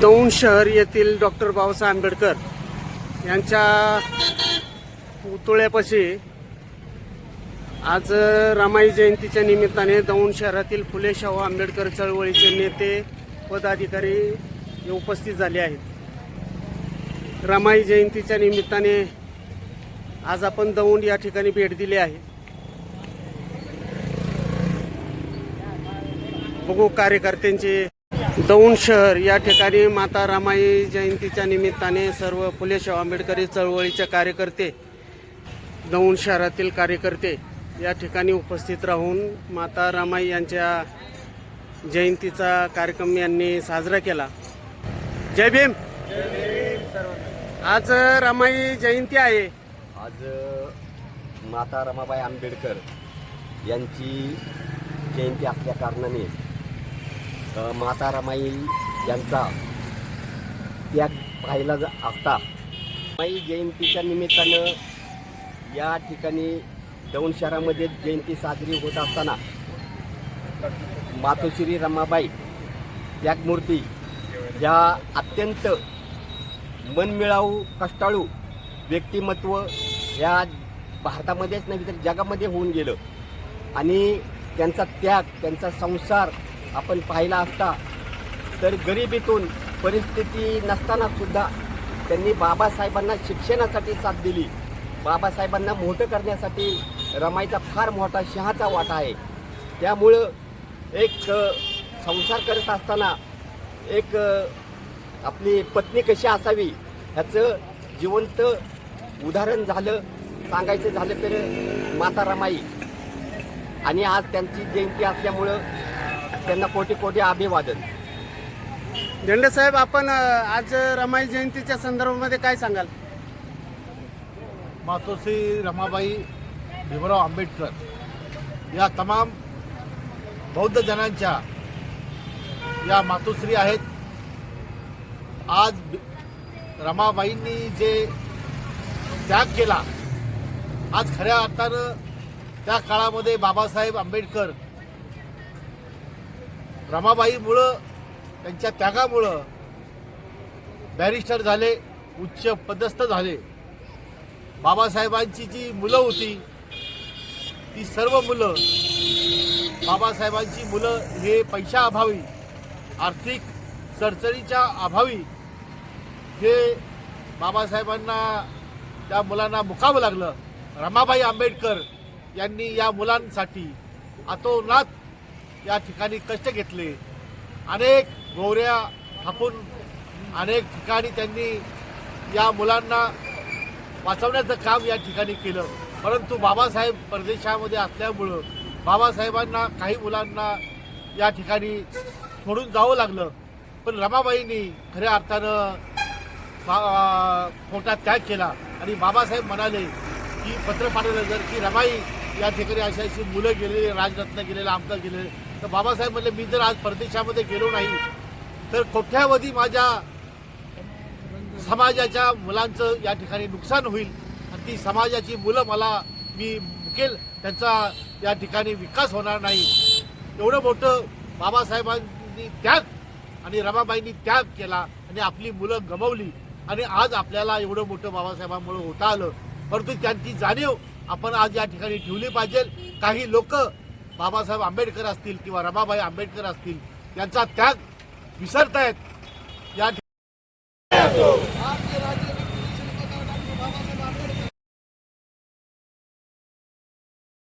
दौंड शहर येथील डॉक्टर बाबासाहेब आंबेडकर यांच्या पुतळ्यापाशी आज रामाई जयंतीच्या निमित्ताने दौंड शहरातील फुले शाहू आंबेडकर चळवळीचे नेते पदाधिकारी हे उपस्थित झाले आहेत. रमाई जयंतीच्या निमित्ताने आज आपण दौंड या ठिकाणी भेट दिली आहे. बघू कार्यकर्त्यांचे दौंड शहर या ठिकाणी माता रामाई जयंतीच्या निमित्ताने सर्व फुलेशाव आंबेडकरी चळवळीचे कार्यकर्ते दौंड शहरातील कार्यकर्ते या ठिकाणी उपस्थित राहून माता रामाई यांच्या जयंतीचा कार्यक्रम यांनी साजरा केला. जय भीम! आज रामाई जयंती आहे. आज माता रमाबाई आंबेडकर यांची जयंती असल्या कारणाने माता रमाई यांचा त्याग पाहिला असता. रमाई जयंतीच्या निमित्तानं या ठिकाणी दौंड शहरामध्ये जयंती साजरी होत असताना मातोश्री रमाबाई त्यागमूर्ती या अत्यंत मनमिळावू कष्टाळू व्यक्तिमत्व या भारतामध्येच नाही तर जगामध्ये होऊन गेलं. आणि त्यांचा त्याग त्यांचा संसार आपण पाहिला असता तर गरिबीतून परिस्थिती नसताना सुद्धा त्यांनी बाबासाहेबांना शिक्षणासाठी साथ दिली. बाबासाहेबांना मोठं करण्यासाठी रमाईचा फार मोठा शहाचा वाटा आहे. त्यामुळं एक संसार करत असताना एक आपली पत्नी कशी असावी ह्याचं जिवंत उदाहरण झालं सांगायचं झालं तर माता रमाई. आणि आज त्यांची जयंती असल्यामुळं त्यांना कोटी कोटी अभिवादन. झेंडे साहेब आपण आज रमाई जयंतीच्या संदर्भामध्ये काय सांगाल? मातोश्री रमाबाई भीमराव आंबेडकर या तमाम बौद्ध जनांच्या या मातोश्री आहेत. आज रमाबाईंनी जे त्याग केला आज खऱ्या अर्थानं त्या काळामध्ये बाबासाहेब आंबेडकर रमाबाईमुळं त्यांच्या त्यागामुळं बॅरिस्टर झाले उच्च पदस्थ झाले. बाबासाहेबांची जी मुलं होती ती सर्व मुलं बाबासाहेबांची मुलं हे पैशाअभावी आर्थिक चरचरीच्या अभावी हे बाबासाहेबांना त्या मुलांना मुकावं लागलं. रमाबाई आंबेडकर यांनी या मुलांसाठी अतोनात या ठिकाणी कष्ट घेतले. अनेक गोवऱ्या थापून अनेक ठिकाणी त्यांनी या मुलांना वाचवण्याचं काम या ठिकाणी केलं. परंतु बाबासाहेब परदेशामध्ये असल्यामुळं बाबासाहेबांना काही मुलांना या ठिकाणी सोडून जावं लागलं. पण रमाबाईंनी खऱ्या अर्थानं बा- त्याग केला. आणि बाबासाहेब म्हणाले की पत्र पाठवलं जर की रमाई या ठिकाणी अशी अशी मुलं गेलेली राजरत्न गेलेलं आमदार गेलेलं तर बाबासाहेब म्हणले मी जर आज परदेशामध्ये गेलो नाही तर कोट्यावधी माझ्या समाजाच्या मुलांचं या ठिकाणी नुकसान होईल. आणि ती समाजाची मुलं मला मी मुकेल त्यांचा या ठिकाणी विकास होणार नाही. एवढं मोठं बाबासाहेबांनी त्याग आणि रमाबाईंनी त्याग केला आणि आपली मुलं गमवली. आणि आज आपल्याला एवढं मोठं बाबासाहेबांमुळे होता आलं. परंतु त्यांची जाणीव आपण आज या ठिकाणी ठेवली पाहिजे. काही लोक बाबासाहेब आंबेडकर असतील किंवा रमाबाई आंबेडकर असतील यांचा त्याग विसरतायत. या